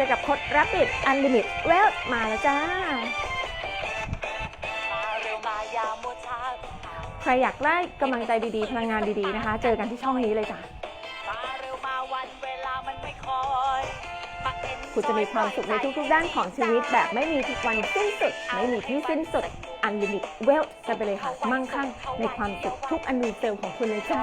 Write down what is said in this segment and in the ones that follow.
จอกับโคดรับบิดอันลิมิตเวลมาแล้วจ้า ใครอยากได้กำลังใจดีๆ พลังงานดีๆนะคะ เจอกันที่ช่องนี้เลยจ้ะมาคุณจะมีความสุขในทุกๆ ด้านของชีวิต แบบไม่มีทุกวันสิ้นสุด ไม่มีที่สิ้นสุด อันลิมิตเวลจะไปเลยค่ะ มั่งคั่งในความสุขทุกอนูเซลล์ของคุณเลยจ้า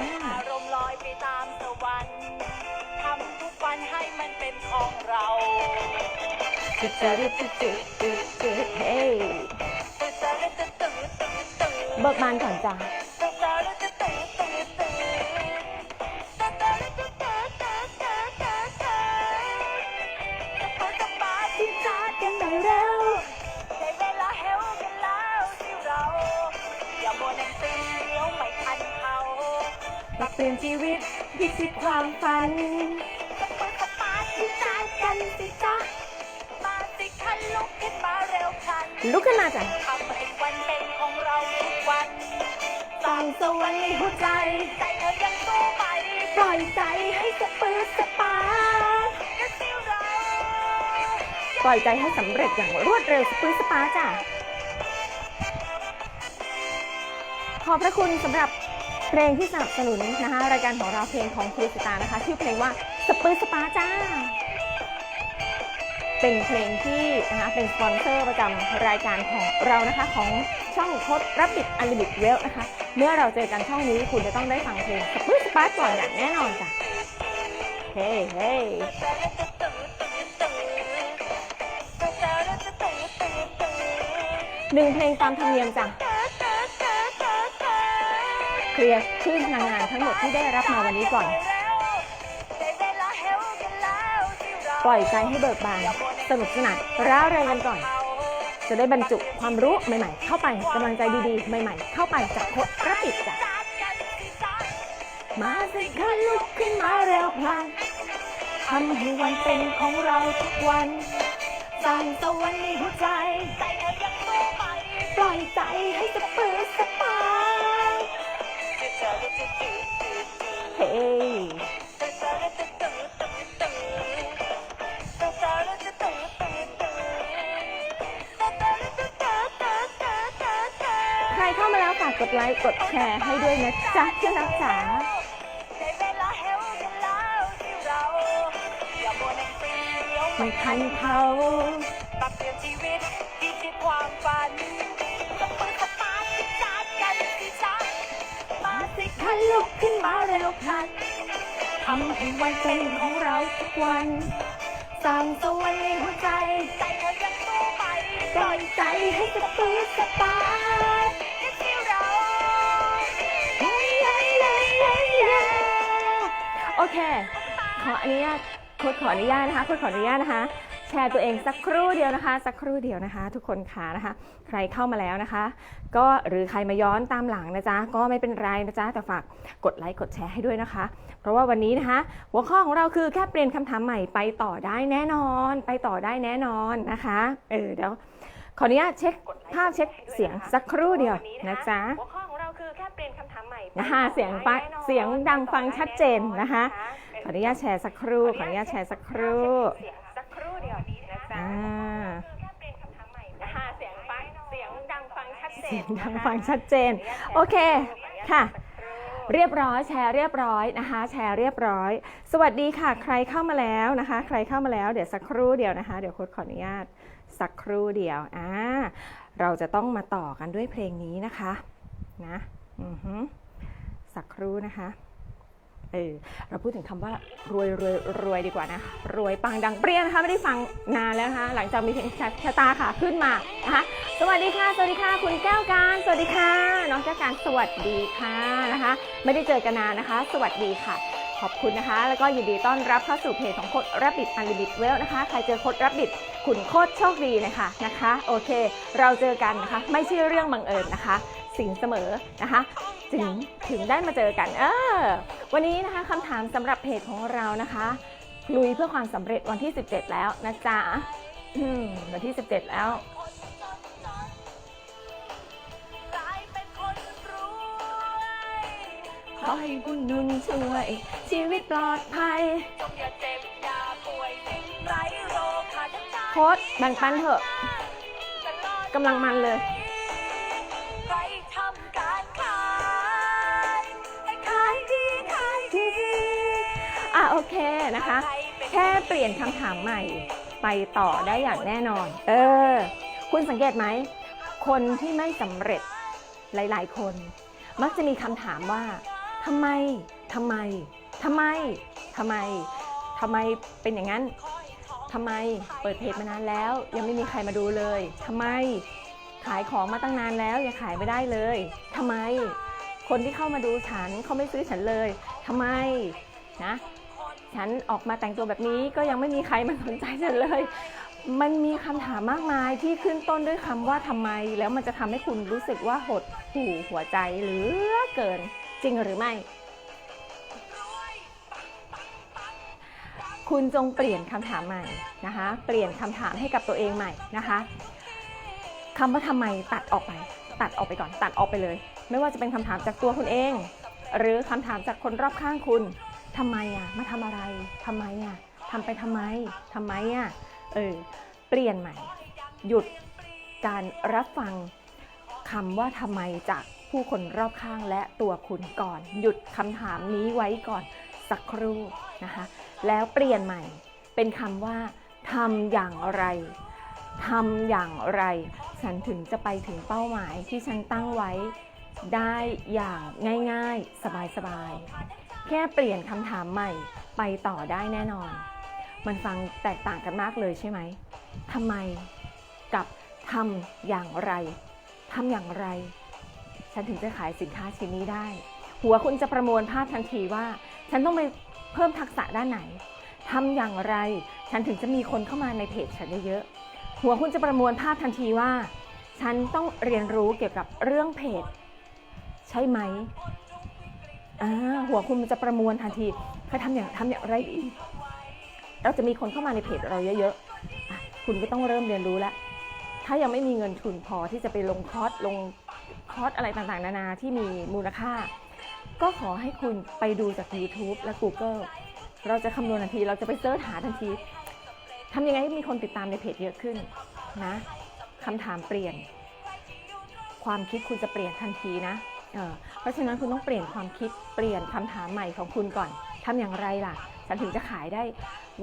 เบิกบานก่อนจ้ะเปลี่ยนชีวิตพิชิตความฝันมาขับมาสิจ้ากันสิจ้า ขึ้นมาเร็วคันลุกขึ้นมาจ้ะทำให้วันเป็นของเราทุกวันส่องสวรรค์ในหัวใจใจเธอยังสู้ไปปล่อยใจให้สะปืดสะปาดก็สิเราปล่อยใจให้สำเร็จอย่างรวดเร็วสปื้สปาจ้ะขอบพระคุณสำหรับเพลงที่สนับสนุนนะคะรายการของเราเพลงของครูสิตานะคะ ชื่อเพลงว่าสปื้สปาจ้า เป็นเพลงที่นะคะเป็นสปอนเซอร์ประจำรายการของเรานะคะ ของช่องคดรับบิดอันลิบิดเวลนะคะ เมื่อเราเจอกันช่องนี้คุณจะต้องได้ฟังเพลงสปุ๊สปาร์ตก่อนอย่างแน่นอนจ้ะเฮ้เฮ้หนึ่งเพลงตามธรรมเนียมจ้ะเคลียร์ชื่นพลังงานทั้งหมดที่ได้รับมาวันนี้ก่อน ปล่อยใจให้เบิกบาน สนุกสนานร่าเริงกันก่อน จะได้บรรจุความรู้ใหม่ๆ เข้าไปกำลังใจดีๆ ใหม่ๆ เข้าไปจากโคตรรับปิดจ้ะมาสิคะลุกขึ้นมาเร็วพลันทำให้วันเป็นของเราทุกวันสร้างสวรรค์ในหัวใจปล่อยใจให้สะปืดสะปาดเฮ้ กกดไลค์ กดแชร์ให้ด้วยนะจ๊ะเพื่อนรักจ๋าได้เวลาเฮลกันแล้วที่เราอย่ามัวนั่งเปรี้ยวไม่ทันเขาปรับเปลี่ยนชีวิตพิชิตความฝันสปืนสปาร์ที่จัดกันสิจ๊ะมาสิถ้าลุกขึ้นมาเร็วพลันทำให้วันเป็นของเราทุกวันสร้างสวรรค์ในหัวใจใจเธอยังสู้ไปปล่อยใจให้สะปืดสะปาด โอเค ขออนุญาตโค้ดขออนุญาตนะคะโค้ดขออนุญาตนะคะ แชร์ตัวเองสักครู่เดียวนะคะ สักครู่เดียวนะคะ ทุกคนค่ะนะคะ ใครเข้ามาแล้วนะคะ ก็หรือใครมาย้อนตามหลังนะจ๊ะก็ไม่เป็นไรนะจ๊ะแต่ฝากกดไลค์กดแชร์ให้ด้วยนะคะ เพราะว่าวันนี้นะคะ หัวข้อของเราคือแค่เปลี่ยนคำถามใหม่ไปต่อได้แน่นอน ไปต่อได้แน่นอนนะคะเออเดี๋ยวขออนุญาตเช็คภาพเช็คเสียงสักครู่เดียวนะจ๊ะ นคำถามใหม่นะคะเสียงฟังเสียงดังฟังชัดเจนนะคะขออนุญาตแชร์สักครู่ขออนุญาตแชร์สักครู่เสียงสักครู่เดียวนะจ๊ะอ่าคือแค่เปลี่ยนคำถามใหม่นะคะเสียงฟังเสียงดังฟังชัดเจเสียนงดังฟังชัดเจน โอเคค่ะเรียบร้อยแชร์เรียบร้อยนะคะ แชร์เรียบร้อย สวัสดีค่ะ ใครเข้ามาแล้วนะคะ ใครเข้ามาแล้วเดี๋ยวสักครู่เดียวนะคะ เดี๋ยวโค้ดขออนุญาตสักครู่เดียวอ่าเราจะต้องมาต่อกันด้วยเพลงนี้นะคะนะอือฮึ สักครู่นะคะเออเราพูดถึงคำว่ารวยรวยรวยดีกว่านะ รวยปังดังเปรี้ยนะคะ ไม่ได้ฟังนานแล้วนะคะ หลังจากมีเพลงชะตาค่ะขึ้นมานะคะสวัสดีค่ะ สวัสดีค่ะ คุณแก้วการสวัสดีค่ะ น้องแก้วการสวัสดีค่ะนะคะ ไม่ได้เจอกันนานนะคะ สวัสดีค่ะ ขอบคุณนะคะ แล้วก็ยินดีต้อนรับเข้าสู่เพจของโคดรับบิดอันลิมิตเวลนะคะ ใครเจอโคดรับบิดคุณโคตรโชคดีเลยค่ะนะคะ โอเค เราเจอกันนะคะ ไม่ใช่เรื่องบังเอิญนะคะ สิ่งเสมอนะคะถึงถึงได้มาเจอกัน เออ วันนี้นะคะคำถามสำหรับเพจของเรานะคะลุยเพื่อความสำเร็จวันที่ 17 แล้วนะจ๊ะวันที่ 17 แล้วขอให้คุณนุ่นช่วย ชีวิตปลอดภัยจงอย่าเจ็บอย่าป่วโค้ดแบ่งปันเถอะกำลังมันเลย เคนะคะ แค่เปลี่ยนคำถามใหม่ไปต่อได้อย่างแน่นอน เออ คุณสังเกตไหม คนที่ไม่สำเร็จหลาย ๆ คน มักจะมีคำถามว่าทำไมทำไมทำไมทำไมทำไมเป็นอย่างนั้นทำไมเปิดเพจมานานแล้ว ยังไม่มีใครมาดูเลยทำไมขายของมาตั้งนานแล้วยังขายไม่ได้เลยทำไม คนที่เข้ามาดูฉันเขาไม่ซื้อฉันเลยทำไมนะ ฉันออกมาแต่งตัวแบบนี้ก็ยังไม่มีใครมาสนใจฉันเลย มันมีคำถามมากมายที่ขึ้นต้นด้วยคำว่าทำไม แล้วมันจะทำให้คุณรู้สึกว่าหดหู่หัวใจหลือเกินจริงหรือไม่ คุณจงเปลี่ยนคำถามใหม่นะคะ เปลี่ยนคำถามให้กับตัวเองใหม่นะคะคำว่าทำไมตัดออกไป ตัดออกไปก่อนตัดออกไปเลย ไม่ว่าจะเป็นคำถามจากตัวคุณเอง หรือคำถามจากคนรอบข้างคุณ ทำไมอะ มาทำอะไรทำไมอะทำไปทำไมทำไมอะ เออ เปลี่ยนใหม่ หยุดการรับฟังคำว่าทำไมจากผู้คนรอบข้างและตัวคุณก่อน หยุดคำถามนี้ไว้ก่อนสักครู่นะคะ แล้วเปลี่ยนใหม่เป็นคำว่าทำอย่างไรทำอย่างไร ฉันถึงจะไปถึงเป้าหมายที่ฉันตั้งไว้ได้อย่างง่ายๆ สบายๆ แค่เปลี่ยนคำถามใหม่ไปต่อได้แน่นอน มันฟังแตกต่างกันมากเลยใช่ไหมทำไมกับทำอย่างไรทำอย่างไร ฉันถึงจะขายสินค้าชิ้นนี้ได้ หัวคุณจะประมวลภาพทันทีว่า ฉันต้องไปเพิ่มทักษะด้านไหนทำอย่างไร ฉันถึงจะมีคนเข้ามาในเพจฉันเยอะๆหัวคุณจะประมวลภาพทันทีว่า ฉันต้องเรียนรู้เกี่ยวกับเรื่องเพจ ใช่ไหม อ่าหัวคุณมันจะประมวลทันทีเขาทำอย่างทำอย่างไรดีเราจะมีคนเข้ามาในเพจเราเยอะๆ คุณก็ต้องเริ่มเรียนรู้แล้ว ถ้ายังไม่มีเงินทุนพอที่จะไปลงคอร์สลงคอร์สอะไรต่างๆ นานาที่มีมูลค่า ก็ขอให้คุณไปดูจาก YouTube และ Google เราจะคำนวณทันที เราจะไปเสิร์ชหาทันทีทำยังไงให้มีคนติดตามในเพจเยอะขึ้นนะคำถามเปลี่ยน ความคิดคุณจะเปลี่ยนทันทีนะ เพราะฉะนั้นคุณต้องเปลี่ยนความคิดเปลี่ยนคำถามใหม่ของคุณก่อนทำอย่างไรล่ะ ฉันถึงจะขายได้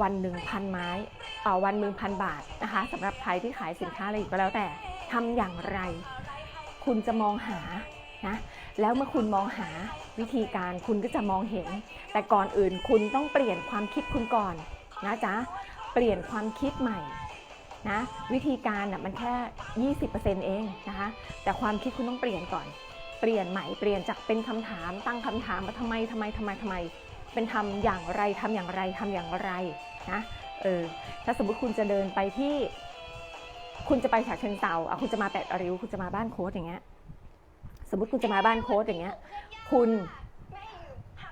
วันหนึ่งพันไม้เอ่อวันหนึ่งพันบาทนะคะสำหรับใครที่ขายสินค้าอะไรอีกก็แล้วแต่ทำอย่างไร คุณจะมองหานะแล้วเมื่อคุณมองหาวิธีการคุณก็จะมองเห็น แต่ก่อนอื่นคุณต้องเปลี่ยนความคิดคุณก่อนนะจ๊ะเปลี่ยนความคิดใหม่นะวิธีการน่ะมันแค่ 20%เองนะคะแต่ความคิดคุณต้องเปลี่ยนก่อน เปลี่ยนใหม่เปลี่ยนจากเป็นคำถามตั้งคำถามว่าทำไมทำไมทำไมทำไม เป็นทำอย่างไรทำอย่างไรทำอย่างไรนะเออถ้าสมมติคุณจะเดินไปที่ คุณจะไปฉะเชิงเซาอะคุณจะมาแปดริ้วคุณจะมาบ้านโค้ดอย่างเงี้ยสมมติคุณจะมาบ้านโค้ดอย่างเงี้ย คุณ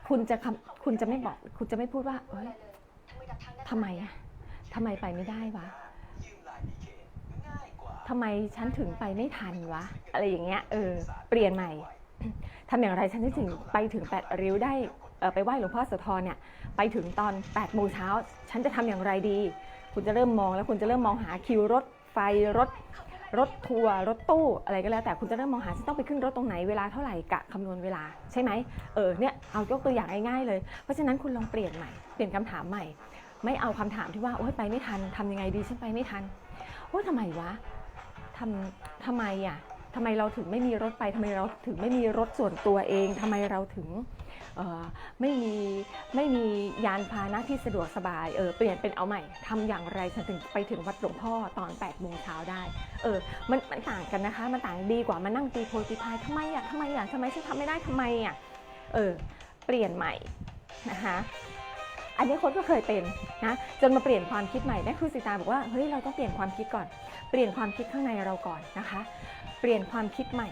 คุณจะคคุณจะไม่บอก คุณจะไม่พูดว่าเอ้ยทำไมอะทำไมไปไม่ได้วะำไมฉันถึงไปไม่ทันวะ อะไรอย่างเงี้ยเออเปลี่ยนใหม่ทำอย่างไรฉันถึงไปถึงแปดริ้วได้เออไปไหว้หลวงพ่อโสธรเนี่ยไปถึงตอน8ปดโมงเช้าฉันจะทำอย่างไรดี คุณจะเริ่มมองแล้วคุณจะเริ่มมองหาคิวรถไฟรถรถทัวร์รถตู้อะไรก็แล้วแต่คุณจะเริ่มมองหาฉันต้องไปขึ้นรถตรงไหนเวลาเท่าไหร่กะคำนวณเวลาใช่ไหมเออเนี่ยเอายกตัวอย่างง่ายๆเลย เพราะฉะนั้นคุณลองเปลี่ยนใหม่เปลี่ยนคำถามใหม่ ไม่เอาคำถามที่ว่าโอ๊ยไปไม่ทันทำยังไงดีฉันไปไม่ทันโอ๊ยทำไมวะ ทำทำไมอะทำไมเราถึงไม่มีรถไปทำไมเราถึงไม่มีรถส่วนตัวเองทำไมเราถึงไม่มีไม่มียานพาหนะที่สะดวกสบายเออเปลี่ยนเป็นเอาใหม่ทำอย่างไรฉันถึงไปถึงวัดหลวงพ่อตอน8ปดโมงเช้าได้เออมันมันต่างกันนะคะมันต่างดีกว่ามานั่งตีโพตีพายทำไมอะทำไมอะทำไมฉันทำไม่ได้ทำไมอะเออเปลี่ยนใหม่นะคะ อันนี้คนก็เคยเป็นนะจนมาเปลี่ยนความคิดใหม่นั่คือสิตาบอกว่าเฮ้ยเราต้องเปลี่ยนความคิดก่อน เปลี่ยนความคิดข้างในเราก่อนนะคะ เปลี่ยนความคิดใหม่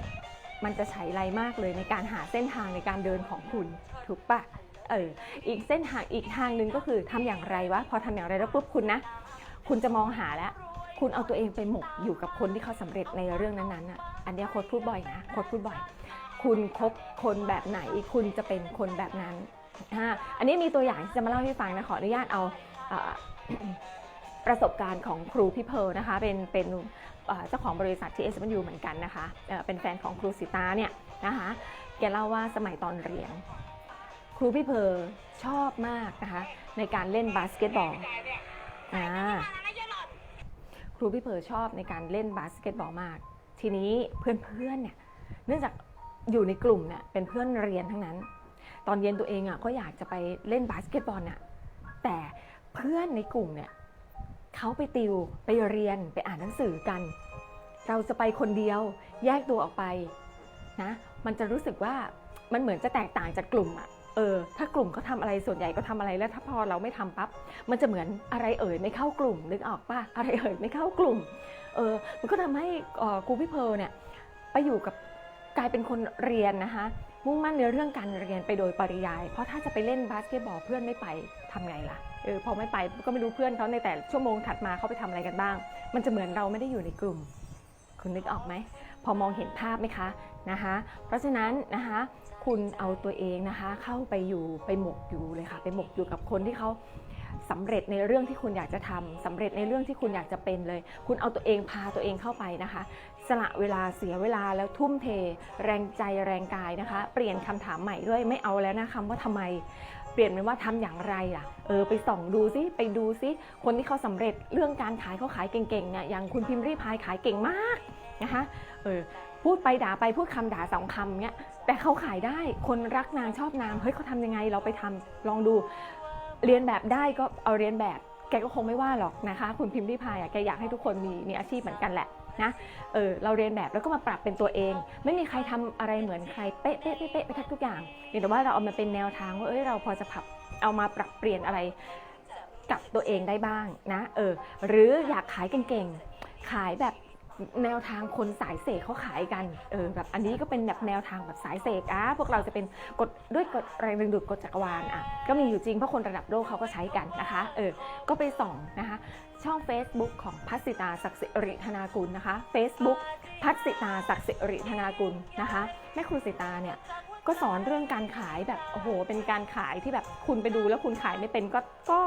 มันจะใช้ไรมากเลยในการหาเส้นทางในการเดินของคุณถูกปะเอออีกเส้นทางอีกทางหนึ่งก็คือทำอย่างไรวะพอทำอย่างไรแล้วปุ๊บคุณนะ คุณจะมองหาแล้วคุณเอาตัวเองไปหมกอยู่กับคนที่เขาสำเร็จในเรื่องนั้นๆอะอันเนี้ยโค้ดพูดบ่อยนะโค้ดพูดบ่อย คุณคบคนแบบไหนคุณจะเป็นคนแบบนั้น อันนี้มีตัวอย่างที่จะมาเล่าให้ฟังนะขออนุญาตเอาอประสบการณ์ของครูพี่เพลนะคะเป็นเป็นเจ้าของบริษัทที่ s อ u เหมือนกันนะคะเเป็นแฟนของครูสิตาเนี่ยนะคะแกเล่าว่าสมัยตอนเรียน ครูพี่เพลชอบมากนะคะในการเล่นบาสเกตบอลครูพี่เพลชอบในการเล่นบาสเกตบอลมาก ทีนี้เพื่อนๆเนี่ยเนื่องจากอยู่ในกลุ่มเนี่ยเป็นเพื่อนเรียนทั้งนั้น อนเย็นตัวเองอะก็อยากจะไปเล่นบาสเกตบอลน่ะแต่เพื่อนในกลุ่มเนี่ยเขาไปติวไปเรียนไปอ่านหนังสือกัน เราจะไปคนเดียวแยกตัวออกไปนะมันจะรู้สึกว่ามันเหมือนจะแตกต่างจากกลุ่มอะเออถ้ากลุ่มเขาทำอะไรส่วนใหญ่ก็ทำอะไรแล้วถ้าพอเราไม่ทำปั๊บมันจะเหมือนอะไรเอ่ยไม่เข้ากลุ่มนึกออกป่ะอะไรเอ่ยไม่เข้ากลุ่มเออมันก็ทำให้ครูพี่เพลเนี่ยไปอยู่กับกลายเป็นคนเรียนนะคะ มุ่งมั่นในเรื่องการเรียนไปโดยปริยาย เพราะถ้าจะไปเล่นบาสเกตบอลเพื่อนไม่ไปทำไงล่ะเออพอไม่ไปก็ไม่รู้เพื่อนเขาในแต่ชั่วโมงถัดมาเขาไปทำอะไรกันบ้าง มันจะเหมือนเราไม่ได้อยู่ในกลุ่ม คุณนึกออกไหม พอมองเห็นภาพไหมคะนะคะ เพราะฉะนั้นนะคะคุณเอาตัวเองนะคะเข้าไปอยู่ไปหมกอยู่เลยค่ะ ไปหมกอยู่กับคนที่เขา สำเร็จในเรื่องที่คุณอยากจะทำสำเร็จในเรื่องที่คุณอยากจะเป็นเลย คุณเอาตัวเองพาตัวเองเข้าไปนะคะ สละเวลาเสียเวลาแล้วทุ่มเท แรงใจแรงกายนะคะ เปลี่ยนคำถามใหม่ด้วยไม่เอาแล้วนะคำว่าทำไม เปลี่ยนเป็นว่าทำอย่างไรล่ะเออไปส่องดูซิไปดูซิคนที่เขาสำเร็จเรื่องการขายเขาขายเก่งๆเนี่ยอย่างคุณพิมพ์รีพายขายเก่งมากนะคะเออพูดไปด่าไปพูดคำด่าสองคำเนี่ยแต่เขาขายได้คนรักนางชอบนางเฮ้ยเขาทำยังไงเราไปทำลองดู เรียนแบบได้ก็เอาเรียนแบบ แกก็คงไม่ว่าหรอกนะคะ คุณพิมพ์ริพายอะแกอยากให้ทุกคนมีมีอาชีพเหมือนกันแหละนะเออเราเรียนแบบแล้วก็มาปรับเป็นตัวเอง ไม่มีใครทำอะไรเหมือนใครเป๊ะเป๊ะเป๊ะเป๊ะไปทุกอย่างเพียงแต่ว่าเราเอามาเป็นแนวทางว่าเอ้ยเราพอจะปรับเอามาปรับเปลี่ยนอะไรกับตัวเองได้บ้างนะเออหรืออยากขายเก่งๆขายแบบ แนวทางคนสายเสกเขาขายกันเออแบบอันนี้ก็เป็นแบบแนวทางแบบสายเสกอะพวกเราจะเป็นกฎด้วยกฎแรงดึงดูดกฎจักรวาลอะก็มีอยู่จริงเพราะคนระดับโลกเขาก็ใช้กันนะคะเออก็ไปส่องนะคะช่อง Facebook ของพัสสิตาศักดิ์สิริธนากุลนะคะ Facebook พัสสิตาศักดิ์สิริธนากุลนะคะแม่ครูสิตาเนี่ยก็สอนเรื่องการขายแบบโอ้โหเป็นการขายที่แบบคุณไปดูแล้วคุณขายไม่เป็นก็ก็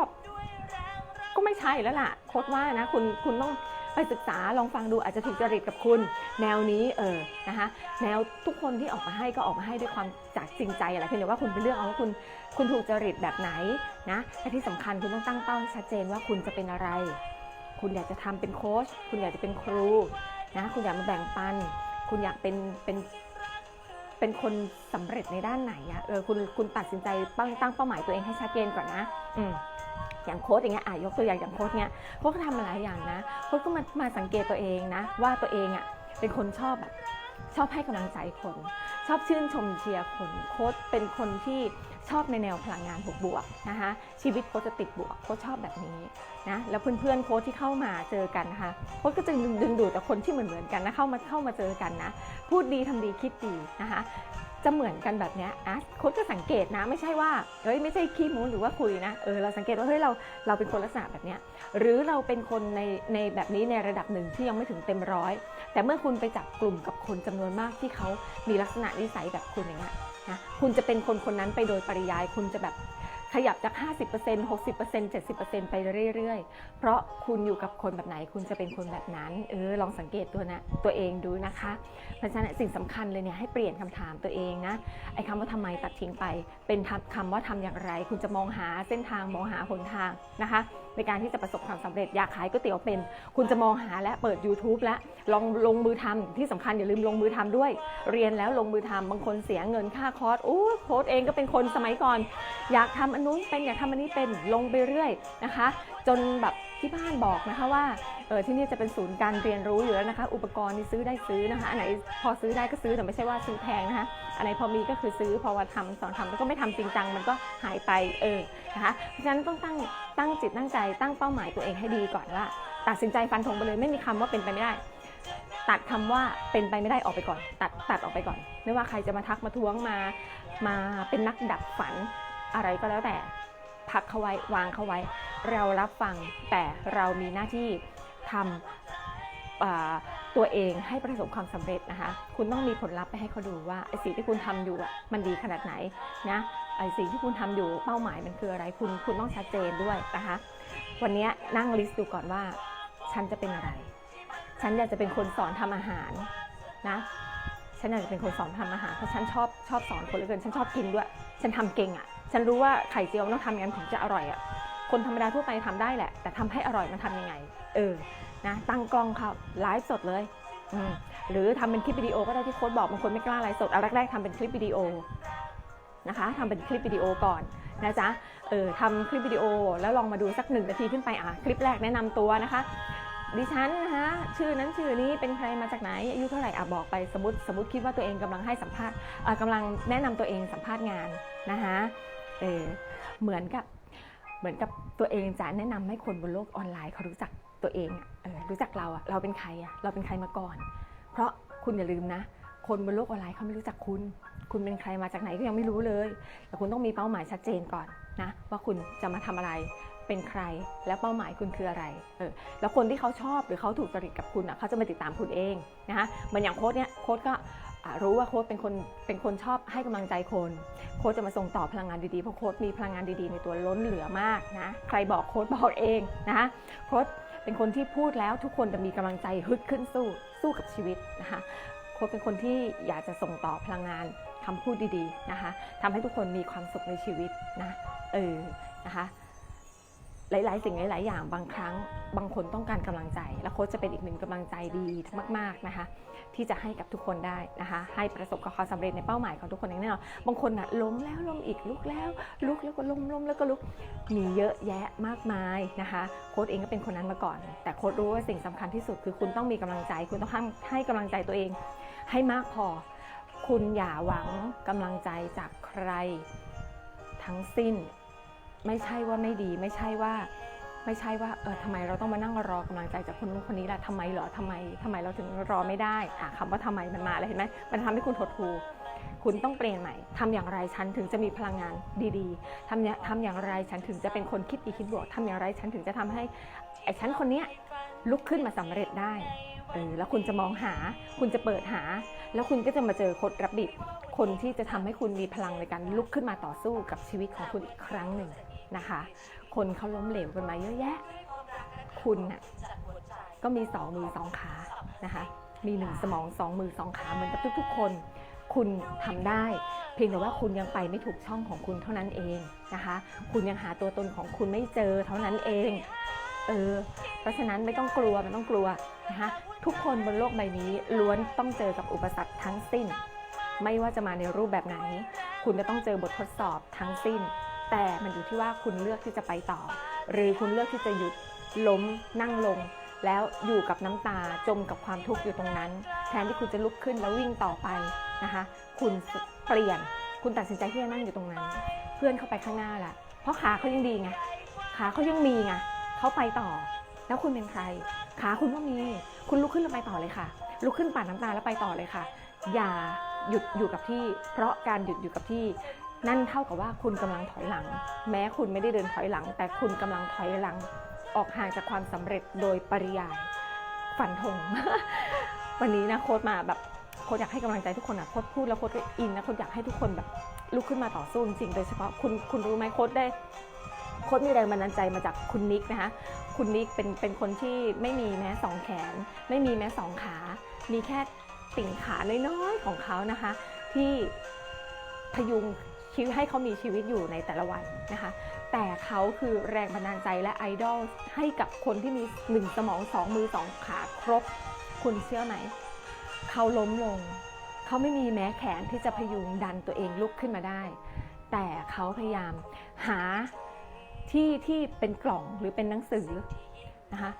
ก็ไม่ใช่แล้วล่ะโค้ดว่านะคุณคุณต้อง ไปศึกษาลองฟังดูอาจจะถูกจริตกับคุณ แนวนี้เออนะคะแนวทุกคนที่ออกมาให้ก็ออกมาให้ด้วยความจากจริงใจอะไรเพียงแต่ว่าคุณไปเลือกเอาว่าคุณคุณถูกจริตแบบไหนนะและที่สำคัญคุณต้องตั้งเป้าให้ชัดเจนว่าคุณจะเป็นอะไร คุณอยากจะทำเป็นโค้ชคุณอยากจะเป็นครูนะคุณอยากมาแบ่งปัน คุณอยากเป็นเป็นเป็นคนสำเร็จในด้านไหนอะเออคุณคุณตัดสินใจตั้งตั้งเป้าหมายตัวเองให้ชัดเจนก่อนนะ อืม อย่างโค้ดอย่างเงี้ยอะยกตัวอย่างอย่างโค้ดเนี้ยโค้ดก็ทำมาหลายอย่างนะโค้ดก็มามาสังเกตตัวเองนะ ว่าตัวเองอะเป็นคนชอบแบบชอบให้กำลังใจคน ชอบชื่นชมเชียร์คนโค้ดเป็นคนที่ชอบในแนวพลังงานบวกๆนะคะชีวิตโค้ดจะติดบวกโค้ดชอบแบบนี้นะแล้วเพื่อนๆโค้ดที่เข้ามาเจอกันนะคะโค้ดก็จะดึงดูดแต่คนที่เหมือนเหมือนๆกันนะเข้ามาเข้ามาเจอกันนะ พูดดีทำดีคิดดีนะคะ จะเหมือนกันแบบเนี้ยอะคนจะสังเกตนะไม่ใช่ว่าเฮ้ยไม่ใช่ขี้มูนหรือว่าคุยนะเออเราสังเกตว่าเฮ้ยเราเราเป็นคนลักษณะแบบเนี้ยหรือเราเป็นคนในในแบบนี้ในระดับหนึ่งที่ยังไม่ถึงเต็มร้อยแต่เมื่อคุณไปจับกลุ่มกับคนจำนวนมากที่เขามีลักษณะนิสัยแบบคุณอย่างเงี้ยนะคุณจะเป็นคนคนนั้นไปโดยปริยายคุณจะแบบ ขยับจาก 50% 60% 70%ไปเรื่อยๆ เพราะคุณอยู่กับคนแบบไหนคุณจะเป็นคนแบบนั้น เออลองสังเกตตัวนะตัวเองดูนะคะ เพราะฉะนั้นสิ่งสำคัญเลยเนี่ยให้เปลี่ยนคำถามตัวเองนะไอ้คำว่าทำไมตัดทิ้งไป เป็นคำว่าทำอย่างไร คุณจะมองหาเส้นทางมองหาหนทางนะคะ ในการที่จะประสบความสำเร็จอยากขายก๋วยเตี๋ยวเป็น คุณจะมองหาและเปิด YouTube และลองลงมือทำที่สำคัญอย่าลืมลงมือทำด้วย เรียนแล้วลงมือทำบางคนเสียเงินค่าคอร์สโอ้โค้ดเองก็เป็นคนสมัยก่อน อยากทำอันนู้นเป็นอยากทำอันนี้เป็นลงไปเรื่อยนะคะ จนแบบที่บ้านบอกนะคะว่าเออที่นี่จะเป็นศูนย์การเรียนรู้อยู่แล้วนะคะ อุปกรณ์นี่ซื้อได้ซื้อนะคะอันไหนพอซื้อได้ก็ซื้อแต่ไม่ใช่ว่าซื้อแพงนะคะอันไหนพอมีก็คือซื้อพอว่าทำสอนทำแล้วก็ไม่ทำจริงจังมันก็หายไปเออนะคะเพราะฉะนั้นต้องตั้งตั้งจิตตั้งใจตั้งเป้าหมายตัวเองให้ดีก่อนว่า ตัดสินใจฟันธงไปเลยไม่มีคำว่าเป็นไปไม่ได้ตัดคำว่าเป็นไปไม่ได้ออกไปก่อน ตัดตัดออกไปก่อน ไม่ว่าใครจะมาทักมาท้วงมา มาเป็นนักดับฝัน อะไรก็แล้วแต่พักเขาไว้วางเขาไว้ เรารับฟังแต่เรามีหน้าที่ทำตัวเองให้ประสบความสำเร็จนะคะ คุณต้องมีผลลัพธ์ไปให้เขาดูว่าไอ้สิ่งที่คุณทำอยู่อะมันดีขนาดไหนนะไอ้สิ่งที่คุณทำอยู่เป้าหมายมันคืออะไรคุณคุณต้องชัดเจนด้วยนะคะ วันนี้นั่งลิสต์ดูก่อนว่า ฉันจะเป็นอะไร ฉันอยากจะเป็นคนสอนทำอาหารนะ ฉันอยากจะเป็นคนสอนทำอาหารเพราะฉันชอบชอบสอนคนเหลือเกินฉันชอบกินด้วย ฉันทำเก่งอะ่ะ ฉันรู้ว่าไข่เจียวมันต้องทำยังไงถึงจะอร่อยอะ่ะคนธรรมดาทั่วไปทำได้แหละ แต่ทำให้อร่อยมันทำยังไง เออนะตั้งกล้องเข้าไลฟ์สดเลยอหรือทำเป็นคลิปวิดีโอก็ได้ที่โค้ดบอกบางคนไม่กล้าไลฟ์สดเอาแรกๆทำเป็นคลิปวิดีโอนะคะทำเป็นคลิปวิดีโอก่อนนะจ๊ะเออทำคลิปวิดีโอแล้วลองมาดูสักหนึ่งนาทีขึ้นไปอะคลิปแรกแนะนำตัวนะคะ ดิฉันนะคะชื่อนั้นชื่อนี้เป็นใครมาจากไหนอายุเท่าไหร่อะบอกไปสมมติสมมติคิดว่าตัวเองกำลังให้สัมภาษณ์อะกำลังแนะนำตัวเองสัมภาษณ์งานนะคะเออเหมือนกับเหมือนกับตัวเองจะแนะนำให้คนบนโลกออนไลน์เขารู้จักตัวเองเออรู้จักเราอะเราเป็นใครอะเราเป็นใครมาก่อน เพราะคุณอย่าลืมนะ คนบนโลกออนไลน์เขาไม่รู้จักคุณ คุณเป็นใครมาจากไหนก็ยังไม่รู้เลยแต่คุณต้องมีเป้าหมายชัดเจนก่อนนะว่าคุณจะมาทำอะไร เป็นใครแล้วเป้าหมายคุณคืออะไรเออแล้วคนที่เขาชอบหรือเขาถูกจริตกับคุณอะเขาจะมาติดตามคุณเองนะคะเหมือนอย่างโค้ดเนี่ยโค้ดก็รู้ว่าโค้ดเป็นคนเป็นคนชอบให้กำลังใจคน โค้ดจะมาส่งต่อพลังงานดีๆเพราะโค้ดมีพลังงานดีๆ ในตัวล้นเหลือมากนะใครบอกโค้ดบอกเองนะโค้ดเป็นคนที่พูดแล้วทุกคนจะมีกำลังใจฮึดขึ้นสู้สู้กับชีวิตนะคะโค้ดเป็นคนที่อยากจะส่งต่อพลังงานคำพูดดีๆนะคะทำให้ทุกคนมีความสุขในชีวิตนะเออนะคะ หลาย ๆ สิ่งหลาย ๆ อย่างบางครั้ง บางคนต้องการกำลังใจ และโค้ชจะเป็นอีกหนึ่งกำลังใจดีมาก ๆ นะคะ ที่จะให้กับทุกคนได้นะคะ ให้ประสบกับความสำเร็จในเป้าหมายของทุกคนอย่างแน่นอนบางคนนะล้มแล้วล้มอีกลุกแล้ว ลุกแล้วก็ล้มล้มแล้วก็ลุกมีเยอะแยะมากมายนะคะ โค้ชเองก็เป็นคนนั้นมาก่อน แต่โค้ชรู้ว่าสิ่งสำคัญที่สุดคือคุณต้องมีกำลังใจ คุณต้องให้ให้กำลังใจตัวเอง ให้มากพอ คุณอย่าหวังกำลังใจจากใครทั้งสิ้น ไม่ใช่ว่าไม่ดี ไม่ใช่ว่า ไม่ใช่ว่าเออทำไมเราต้องมานั่งรอกำลังใจจากคนนู้นคนนี้ล่ะทำไมเหรอทำไมทำไมเราถึงรอไม่ได้อะคำว่าทำไมมันมาเลยเห็นไหมมันทำให้คุณหดหู่คุณต้องเปลี่ยนใหม่ทำอย่างไรฉันถึงจะมีพลังงานดีๆทำเนี่ยทำอย่างไรฉันถึงจะเป็นคนคิดดีคิดบวกทำอย่างไรฉันถึงจะทำให้ไอ้ฉันคนเนี้ยลุกขึ้นมาสำเร็จได้เออแล้วคุณจะมองหา คุณจะเปิดหา แล้วคุณก็จะมาเจอคนรับบิดคนที่จะทำให้คุณมีพลังในการลุกขึ้นมาต่อสู้กับชีวิตของคุณอีกครั้งหนึ่ง นะคะ คนเขาล้มเหลวกันมาเยอะแยะ คุณน่ะก็มีสองมือสองขานะคะ มีหนึ่งสมองสองมือสองขาเหมือนกับทุกๆคน คุณทำได้ เพียงแต่ว่าคุณยังไปไม่ถูกช่องของคุณเท่านั้นเองนะคะ คุณยังหาตัวตนของคุณไม่เจอเท่านั้นเอง เออ เพราะฉะนั้นไม่ต้องกลัวไม่ต้องกลัวนะคะทุกคนบนโลกใบนี้ล้วนต้องเจอกับอุปสรรคทั้งสิ้น ไม่ว่าจะมาในรูปแบบไหน คุณจะต้องเจอบททดสอบทั้งสิ้น แต่มันอยู่ที่ว่าคุณเลือกที่จะไปต่อ หรือคุณเลือกที่จะหยุดล้มนั่งลง แล้วอยู่กับน้ำตาจมกับความทุกข์อยู่ตรงนั้น แทนที่คุณจะลุกขึ้นแล้ววิ่งต่อไปนะคะ คุณเปลี่ยนคุณตัดสินใจที่จะนั่งอยู่ตรงนั้น เพื่อนเข้าไปข้างหน้าแหละเพราะขาเขายังดีไงขาเขายังมีไงเขาไปต่อ แล้วคุณเป็นใคร ขาคุณก็มี คุณลุกขึ้นแล้วไปต่อเลยค่ะ ลุกขึ้นปาดน้ำตาแล้วไปต่อเลยค่ะ อย่าหยุดอยู่กับที่ เพราะการหยุดอยู่กับที่ นั่นเท่ากับว่าคุณกำลังถอยหลัง แม้คุณไม่ได้เดินถอยหลัง แต่คุณกำลังถอยหลัง ออกห่างจากความสำเร็จโดยปริยาย ฝันธงวันนี้นะโค้ดมาแบบโค้ดอยากให้กำลังใจทุกคนอะโค้ดพูดแล้วโค้ดก็อินนะโค้ดอยากให้ทุกคนแบบลุกขึ้นมาต่อสู้จริงๆโดยเฉพาะคุณคุณรู้ไหมโค้ดได้โค้ดมีแรงบันดาลใจมาจากคุณนิกนะคะ คุณนิกเป็นเป็นคนที่ไม่มีแม้สองแขน ไม่มีแม้สองขา มีแค่ติ่งขาน้อยๆของเขานะคะ ที่พยุง ชีวิตให้เขามีชีวิตอยู่ในแต่ละวันนะคะ แต่เขาคือแรงบันดาลใจและไอดอลให้กับคนที่มีหนึ่งสมองสองมือสองขาครบ คุณเชื่อไหม เขาล้มลง เขาไม่มีแม้แขนที่จะพยุงดันตัวเองลุกขึ้นมาได้ แต่เขาพยายามหาที่ที่เป็นกล่องหรือเป็นหนังสือนะคะ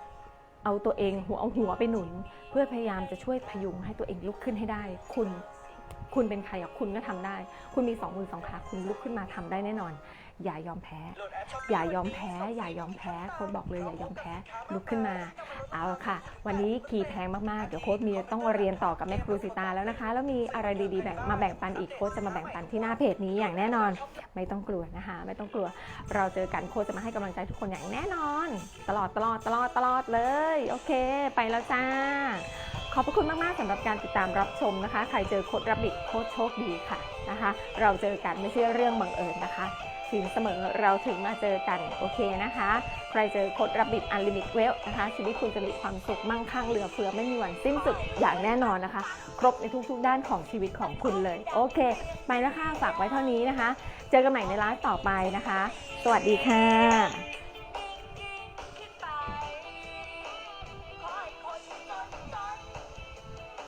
เอาตัวเองหัวเอาหัวไปหนุน เพื่อพยายามจะช่วยพยุงให้ตัวเองลุกขึ้นให้ได้ คุณ คุณเป็นใครอะคุณก็ทำได้ คุณมีสองมือสองขาคุณลุกขึ้นมาทำได้แน่นอน อย่ายอมแพ้ อย่ายอมแพ้ อย่ายอมแพ้โค้ดบอกเลยอย่ายอมแพ้ ลุกขึ้นมา เอาค่ะ วันนี้ขี่แพงมากๆ เดี๋ยวโค้ดมีต้องเรียนต่อกับแม่ครูสิตาแล้วนะคะ แล้วมีอะไรดีๆแบ่งมาแบ่งปันอีกโค้ดจะมาแบ่งปันที่หน้าเพจนี้อย่างแน่นอน ไม่ต้องกลัวนะคะ ไม่ต้องกลัว เราเจอกันโค้ดจะมาให้กำลังใจทุกคนอย่างแน่นอน ตลอดตลอดตลอดตลอดเลย โอเค ไปแล้วจ้า ขอบพระคุณมาก ๆสำหรับการติดตามรับชมนะคะ ใครเจอโคดรับบิดโคดโชคดีค่ะนะคะ เราเจอกันไม่ใช่เรื่องบังเอิญนะคะถึงเสมอเราถึงมาเจอกันโอเคนะคะ ใครเจอโคดรับบิดอันลิมิตเวลนะคะ ชีวิตคุณจะมีความสุขมั่งคั่งเหลือเฟือไม่มีวันสิ้นสุดอย่างแน่นอนนะคะ ครบในทุกๆ ด้านของชีวิตของคุณเลย โอเค ไปแล้วค่ะฝากไว้เท่านี้นะคะ เจอกันใหม่ในไลฟ์ต่อไปนะคะ สวัสดีค่ะ